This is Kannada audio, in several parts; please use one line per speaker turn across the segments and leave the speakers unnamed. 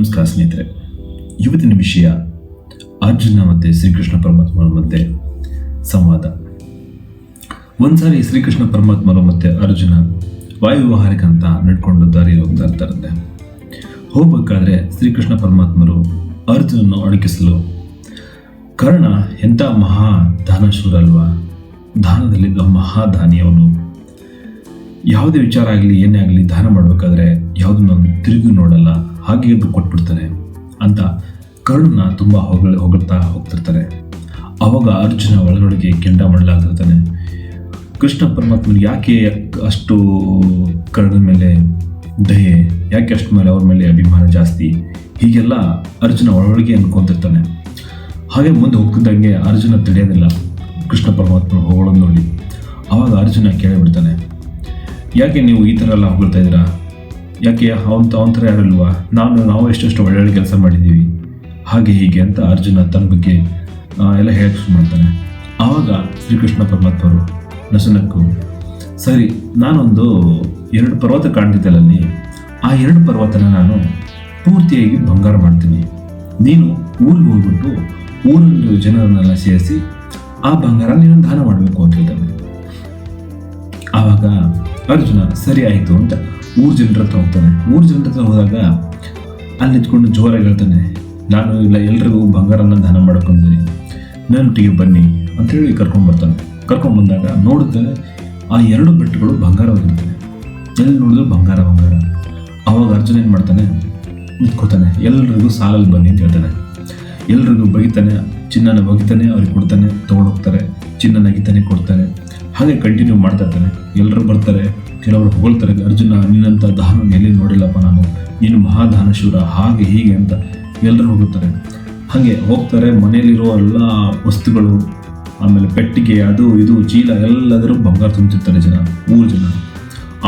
ನಮಸ್ಕಾರ ಸ್ನೇಹಿತರೆ. ಇವತ್ತಿನ ವಿಷಯ ಅರ್ಜುನ ಮತ್ತು ಶ್ರೀಕೃಷ್ಣ ಪರಮಾತ್ಮರ ಮಧ್ಯೆ ಸಂವಾದ. ಒಂದ್ಸಾರಿ ಶ್ರೀಕೃಷ್ಣ ಪರಮಾತ್ಮರು ಮತ್ತು ಅರ್ಜುನ ವಾಯುವಿಹಾರಕ್ಕೆ ಅಂತ ನಡ್ಕೊಂಡು ದಾರಿ ಹೋಗ್ತಾ ಇರ್ತಾರಂತೆ. ಹೋಗ್ಬೇಕಾದ್ರೆ ಶ್ರೀಕೃಷ್ಣ ಪರಮಾತ್ಮರು ಅರ್ಜುನನ್ನು ಅಣಕಿಸಲು ಕರ್ಣ ಎಂಥ ಮಹಾ ದಾನಶೂರ ಅಲ್ವಾ? ದಾನದಲ್ಲಿದ್ದ ಮಹಾದಾನಿ ಅವನು ಯಾವುದೇ ವಿಚಾರ ಆಗಲಿ, ಏನೇ ಆಗಲಿ ದಾನ ಮಾಡಬೇಕಾದ್ರೆ ಯಾವುದನ್ನ ತಿರುಗಿ ನೋಡಲ್ಲ, ಹಾಗೆ ಎದ್ದು ಕೊಟ್ಬಿಡ್ತಾನೆ ಅಂತ ಕರ್ಣನ ತುಂಬ ಹೊಗಳ, ಹೊಗಳ್ತಾ ಹೋಗ್ತಿರ್ತಾರೆ. ಆವಾಗ ಅರ್ಜುನ ಒಳಗಡೆಗೆ ಕೆಂಡ ಮಾಡಲಾಗ್ತಿರ್ತಾನೆ ಕೃಷ್ಣ ಪರಮಾತ್ಮನಿಗೆ ಯಾಕೆ ಅಷ್ಟು ಕರ್ಣನ ಮೇಲೆ ದಯೆ, ಯಾಕೆ ಅಷ್ಟು ಮೇಲೆ ಅವ್ರ ಮೇಲೆ ಅಭಿಮಾನ ಜಾಸ್ತಿ? ಹೀಗೆಲ್ಲ ಅರ್ಜುನ ಒಳಗಡೆ ಅನ್ಕೊಂತಿರ್ತಾನೆ. ಹಾಗೆ ಮುಂದೆ ಹೋಗ್ತಿದ್ದಂಗೆ ಅರ್ಜುನ ತಿಳಿಯೋದಿಲ್ಲ ಕೃಷ್ಣ ಪರಮಾತ್ಮ ಹೊಗಳೋದು ನೋಡಿ. ಆವಾಗ ಅರ್ಜುನ ಕೇಳಿಬಿಡ್ತಾನೆ ಯಾಕೆ ನೀವು ಈ ಥರ ಎಲ್ಲ ಹೊಗಳ್ತಾ ಇದ್ದೀರಾ? ಯಾಕೆ ಅವನ್ ಅವನ ಥರ ಯಾರಲ್ವಾ? ನಾನು, ನಾವು ಎಷ್ಟೆಷ್ಟು ಒಳ್ಳೊಳ್ಳೆ ಕೆಲಸ ಮಾಡಿದ್ದೀವಿ. ಹಾಗೆ ಹೀಗೆ ಅಂತ ಅರ್ಜುನ ತನ್ನ ಬಗ್ಗೆ ಎಲ್ಲ ಹೇಳಕ್ಕೆ ಶುರು ಮಾಡ್ತಾನೆ. ಆವಾಗ ಶ್ರೀಕೃಷ್ಣ ಪರಮಾತ್ಮರು ನಸನಕ್ಕು ಸರಿ, ನಾನೊಂದು ಎರಡು ಪರ್ವತ ಕಾಣ್ತಿದ್ದಲ್ಲಿ ಆ ಎರಡು ಪರ್ವತನ ನಾನು ಪೂರ್ತಿಯಾಗಿ ಬಂಗಾರ ಮಾಡ್ತೀನಿ. ನೀನು ಊರಿಗೆ ಹೋಗ್ಬಿಟ್ಟು ಊರಲ್ಲಿ ಜನರನ್ನೆಲ್ಲ ಸೇರಿಸಿ ಆ ಬಂಗಾರ ನೀನು ದಾನ ಮಾಡಬೇಕು ಅಂತ ಹೇಳ್ತಾನೆ. ಆವಾಗ ಅರ್ಜುನ, ಸರಿ ಆಯಿತು ಅಂತ ಊರು ಜನರ ಹತ್ರ ಹೋಗ್ತಾನೆ. ಊರ್ ಜನರ ಹತ್ರ ಹೋದಾಗ ಅಲ್ಲಿ ನಿಂತ್ಕೊಂಡು ಜೋರಾಗಿ ಹೇಳ್ತಾನೆ, ನಾನು ಇಲ್ಲ, ಎಲ್ರಿಗೂ ಬಂಗಾರನ ದಾನ ಮಾಡ್ಕೊಂತೀನಿ ನನ್ನೊಟ್ಟಿಗೆ ಬನ್ನಿ ಅಂತೇಳಿ ಕರ್ಕೊಂಡ್ಬರ್ತಾನೆ ಕರ್ಕೊಂಡ್ಬಂದಾಗ ನೋಡುತ್ತಾನೆ ಆ ಎರಡು ಬೆಟ್ಟಗಳು ಬಂಗಾರವಾಗಿರ್ತಾನೆ ಎಲ್ಲಿ ನೋಡಿದ್ರು ಬಂಗಾರ ಬಂಗಾರ. ಅವಾಗ ಅರ್ಜುನ ಏನು ಮಾಡ್ತಾನೆ, ನಿಂತ್ಕೋತಾನೆ. ಎಲ್ರಿಗೂ ಸಾಲಲ್ಲಿ ಬನ್ನಿ ಅಂತ ಹೇಳ್ತಾನೆ. ಎಲ್ರಿಗೂ ಬಗಿತಾನೆ ಚಿನ್ನನ ಬಗಿತಾನೆ ಅವ್ರಿಗೆ ಕೊಡ್ತಾನೆ ತೊಗೊಂಡೋಗ್ತಾರೆ ಚಿನ್ನನ ಚಿನ್ನ ನಗಿತಾನೆ ಕೊಡ್ತಾನೆ ಹಾಗೆ ಕಂಟಿನ್ಯೂ ಮಾಡ್ತಾ ಇರ್ತಾನೆ. ಎಲ್ಲರೂ ಬರ್ತಾರೆ, ಕೆಲವರು ಹೊಗಳ್ತಾರೆ, ಅರ್ಜುನ ನಿನ್ನಂಥ ದಾನ ಎಲ್ಲಿ ನೋಡಿಲ್ಲಪ್ಪ ನಾನು, ನೀನು ಮಹಾದಾನಶೂರ ಹಾಗೆ ಹೀಗೆ ಅಂತ ಎಲ್ಲರೂ ಹೋಗುತ್ತಾರೆ ಹಾಗೆ ಹೋಗ್ತಾರೆ, ಮನೆಯಲ್ಲಿರೋ ಎಲ್ಲ ವಸ್ತುಗಳು, ಆಮೇಲೆ ಪೆಟ್ಟಿಗೆ, ಅದು ಇದು, ಚೀಲ, ಎಲ್ಲದರೂ ಬಂಗಾರ ತುಂಬ್ತಿರ್ತಾರೆ ಜನ, ಊರು ಜನ.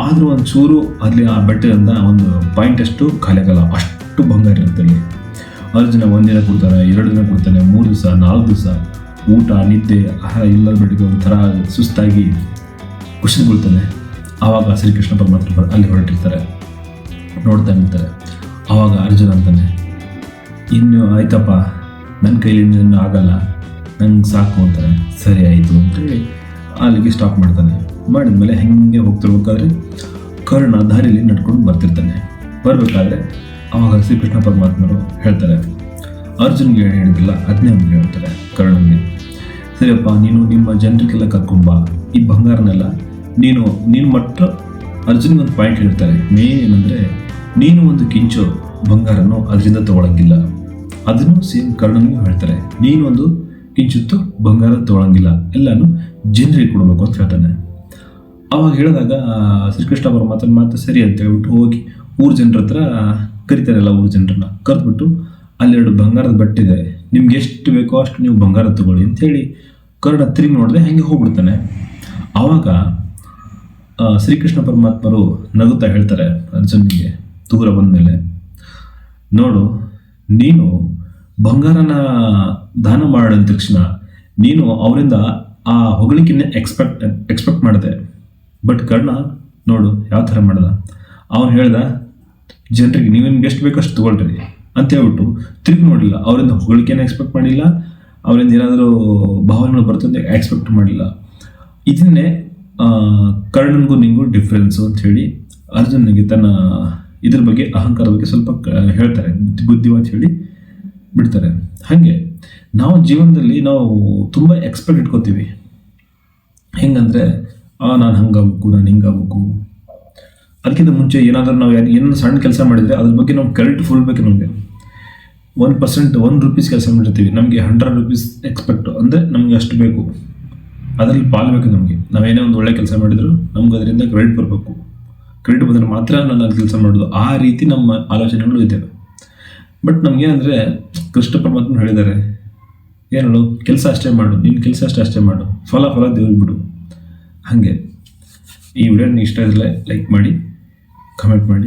ಆದರೂ ಒಂದು ಚೂರು ಅಲ್ಲಿ ಆ ಬೆಟ್ಟದಿಂದ ಒಂದು ಪಾಯಿಂಟ್ ಅಷ್ಟು ಖಾಲಿ ಆಗಲ್ಲ ಅಷ್ಟು ಬಂಗಾರ ಇರುತ್ತೆ ಅಲ್ಲಿ. ಅರ್ಜುನ ಒಂದಿನ ಕೊಡ್ತಾರೆ ಎರಡು ದಿನ ಕೊಡ್ತಾನೆ, ಮೂರು ದಿವಸ, ನಾಲ್ಕು ದಿವಸ. ಊಟ, ನಿದ್ದೆ, ಆಹಾರ ಇಲ್ಲದ ಬೆಳಗ್ಗೆ ಒಂಥರ ಸುಸ್ತಾಗಿ ಖುಷಿಗೊಳ್ತಾನೆ ಆವಾಗ ಶ್ರೀಕೃಷ್ಣ ಪರಮಾತ್ಮ ಅಲ್ಲಿ ಹೊರಟಿರ್ತಾರೆ. ನೋಡ್ತಾ ನಿಂತಾರೆ. ಆವಾಗ ಅರ್ಜುನ ಅಂತಾನೆ, ಇನ್ನು ಆಯ್ತಪ್ಪ ನನ್ನ ಕೈಲಿ ಇನ್ನು ಆಗಲ್ಲ. ನಂಗೆ ಸಾಕು ಅಂತಾನೆ. ಸರಿ, ಆಯಿತು ಅಂತೇಳಿ ಅಲ್ಲಿಗೆ ಸ್ಟಾಪ್ ಮಾಡ್ತಾನೆ. ಮಾಡಿದ್ಮೇಲೆ ಹೆಂಗೆ ಹೋಗ್ತಿರ್ಬೇಕಾದ್ರೆ ಕರ್ಣ ದಾರಿಯಲ್ಲಿ ನಡ್ಕೊಂಡು ಬರ್ತಿರ್ತಾನೆ. ಬರಬೇಕಾದ್ರೆ ಆವಾಗ ಶ್ರೀಕೃಷ್ಣ ಪರಮಾತ್ಮರು ಹೇಳ್ತಾರೆ. ಅರ್ಜುನ್ಗೆ ಹೇಳಿದಿಲ್ಲ ಅದನ್ನೇ ಅವ್ನಿಗೆ ಹೇಳ್ತಾರೆ. ಕರ್ಣನ್ಗೆ ಸರಿಯಪ್ಪ, ನೀನು ನಿಮ್ಮ ಜನರಿಗೆಲ್ಲ ಕರ್ಕೊಂಬ ಈ ಬಂಗಾರನೆಲ್ಲ ನೀನು ನೀನು ಮಟ್ಟ ಅರ್ಜುನ್ಗೆ ಒಂದು ಪಾಯಿಂಟ್ ಹೇಳ್ತಾರೆ. ಮೇನ್ ಏನಂದರೆ, ನೀನು ಒಂದು ಕಿಂಚು ಬಂಗಾರನು ಅದರಿಂದ ತಗೊಳಂಗಿಲ್ಲ. ಅದನ್ನು ಸೇಮ್ ಕರ್ಣನಿಗೂ ಹೇಳ್ತಾರೆ. ನೀನು ಒಂದು ಕಿಂಚಿತ್ತು ಬಂಗಾರ ತಗೊಳಂಗಿಲ್ಲ. ಎಲ್ಲಾನು ಜನರಿಗೆ ಕೊಡಬೇಕು ಅಂತ ಹೇಳ್ತಾನೆ. ಅವಾಗ ಹೇಳಿದಾಗ ಶ್ರೀಕೃಷ್ಣ ಪರಮಾತ್ಮ ಮಾತು ಸರಿ ಅಂತ ಹೇಳ್ಬಿಟ್ಟು ಹೋಗಿ ಊರ್ ಜನರ ಹತ್ರ ಕರಿತಾರಲ್ಲ ಊರ್ ಜನರನ್ನ. ಕರೆದ್ಬಿಟ್ಟು ಅಲ್ಲೆರಡು ಬಂಗಾರದ ಬಟ್ಟಿದೆ ನಿಮ್ಗೆ ಎಷ್ಟು ಬೇಕೋ ಅಷ್ಟು ನೀವು ಬಂಗಾರ ತಗೊಳ್ಳಿ ಅಂತೇಳಿ ಕರ್ಣ ತಿರುಗಿ ನೋಡಿದೆ ಹಾಗೆ ಹೋಗ್ಬಿಡ್ತಾನೆ. ಆವಾಗ ಶ್ರೀಕೃಷ್ಣ ಪರಮಾತ್ಮರು ನಗುತ್ತಾ ಹೇಳ್ತಾರೆ ಅರ್ಜುನಿಗೆ ದೂರ ಬಂದಮೇಲೆ. ನೋಡು, ನೀನು ಬಂಗಾರನ ದಾನ ಮಾಡಿದ ತಕ್ಷಣ ನೀನು ಅವರಿಂದ ಆ ಹೊಗಳಿಕೆಯನ್ನೇ ಎಕ್ಸ್ಪೆಕ್ಟ್ ಎಕ್ಸ್ಪೆಕ್ಟ್ ಮಾಡಿದೆ. ಬಟ್ ಕರ್ಣ, ನೋಡು, ಯಾವ ಥರ ಮಾಡ್ದ? ಅವನು ಹೇಳ್ದ, ಜನರಿಗೆ ನೀವು ನಿಮ್ಗೆ ಎಷ್ಟು ಬೇಕೋ ಅಷ್ಟು ತೊಗೊಳ್ರಿ. ಅಂತ ಹೇಳ್ಬಿಟ್ಟು ತಿರುಗಿ ನೋಡಿಲ್ಲ, ಅವರಿಂದ ಹೊಗಳಿಕೆನ ಎಕ್ಸ್ಪೆಕ್ಟ್ ಮಾಡಿಲ್ಲ ಅವರಿಂದ ಏನಾದರೂ ಭಾವನೆಗಳು ಬರ್ತದೆ ಎಕ್ಸ್ಪೆಕ್ಟ್ ಮಾಡಿಲ್ಲ. ಇದನ್ನೇ ಕರ್ಣನಿಗೂ ನಿಂಗೂ ಡಿಫ್ರೆನ್ಸು ಅಂತ ಹೇಳಿ ಅರ್ಜುನಿಗೆ ತನ್ನ ಇದ್ರ ಬಗ್ಗೆ ಅಹಂಕಾರ ಬಗ್ಗೆ ಸ್ವಲ್ಪ ಹೇಳ್ತಾರೆ. ಬುದ್ಧಿ ಅಂತ ಹೇಳಿ ಬಿಡ್ತಾರೆ. ಹಾಗೆ, ನಾವು ಜೀವನದಲ್ಲಿ ನಾವು ತುಂಬ ಎಕ್ಸ್ಪೆಕ್ಟ್ ಇಟ್ಕೋತೀವಿ. ಹೆಂಗಂದರೆ, ಆ, ನಾನು ಹಂಗಾಗಬೇಕು, ನಾನು ಹಿಂಗಾಗಬೇಕು. ಅದಕ್ಕಿಂತ ಮುಂಚೆ ಏನಾದರೂ ನಾವು ಏನೋ ಸಣ್ಣ ಕೆಲಸ ಮಾಡಿದರೆ ಅದ್ರ ಬಗ್ಗೆ ನಾವು ಕರೆಕ್ಟ್ ಫುಲ್ ಬೇಕು ನಮಗೆ. ಒನ್ ಪರ್ಸೆಂಟ್ ಒನ್ ರುಪೀಸ್ ಕೆಲಸ ಮಾಡಿರ್ತೀವಿ. ನಮಗೆ ಹಂಡ್ರೆಡ್ ರುಪೀಸ್ ಎಕ್ಸ್ಪೆಕ್ಟ್ ಅಂದರೆ ನಮಗೆ ಅಷ್ಟು ಬೇಕು. ಅದರಲ್ಲಿ ಪಾಲ್ಬೇಕು ನಮಗೆ. ನಾವೇನೇ ಒಂದು ಒಳ್ಳೆ ಕೆಲಸ ಮಾಡಿದ್ರು, ನಮ್ಗೆ ಅದರಿಂದ ಕ್ರೆಡಿಟ್ ಬರಬೇಕು. ಕ್ರೆಡಿಟ್ ಬಂದರೆ ಮಾತ್ರ ನಾನು ಕೆಲಸ ಮಾಡೋದು. ಆ ರೀತಿ ನಮ್ಮ ಆಲೋಚನೆಗಳು ಇದ್ದಾವೆ ಬಟ್ ನಮಗೆ ಅಂದರೆ ಕೃಷ್ಣ ಪರಮಾತ್ಮ ಹೇಳಿದ್ದಾರೆ, ಏನು ಹೇಳು? ಕೆಲಸ ಅಷ್ಟೇ ಮಾಡು. ನಿನ್ನ ಕೆಲಸ ಅಷ್ಟೇ ಅಷ್ಟೇ ಮಾಡು. ಫಲ ಫಲ ದೇವ್ರಿಗೆ ಬಿಡು. ಹಾಗೆ. ಈ ವಿಡಿಯೋ ಇಷ್ಟ ಇದ್ರೆ ಲೈಕ್ ಮಾಡಿ ಕಮೆಂಟ್ ಮಾಡಿ.